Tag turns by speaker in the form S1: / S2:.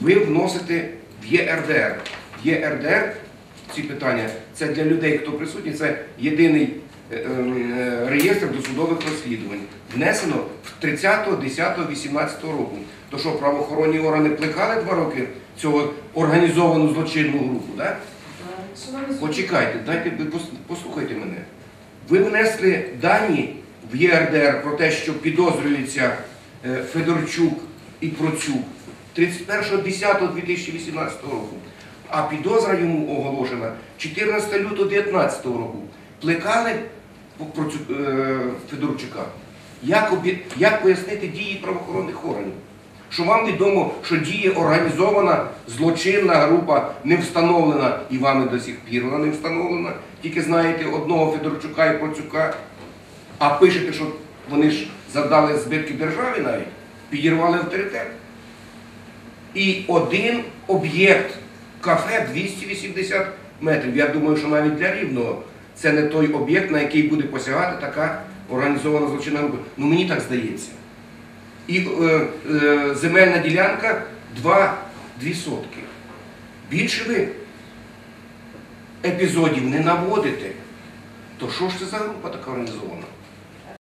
S1: ви вносите в ЄРДР. В ЄРДР ці питання це для людей, хто присутній, це єдиний е, е, реєстр досудових розслідувань. Внесено в 30.10.18 року. То що правоохоронні органи плекали два роки цього організовану злочинну групу, так? Почекайте, дайте послухайте мене. Ви внесли дані в ЄРДР про те, що підозрюється е, Федорчук і Процюк 31.10.2018 року, а підозра йому оголошена 14 лютого 2019 року. Плекали е, Федорчука. Як, обі- як пояснити дії правоохоронних органів? Що вам відомо, що діє організована злочинна група не встановлена і вами до сих пір вона не встановлена. Тільки знаєте одного Федорчука і Процюка, а пишете, що вони ж завдали збитки державі навіть, підірвали авторитет. І один об'єкт кафе 280 метрів. Я думаю, що навіть для рівного це не той об'єкт, на який буде посягати така організована злочинна група. Ну мені так здається. І е, е, земельна ділянка 2, 2 сотки. Більше ви епізодів не наводите. То що ж це за група така організована?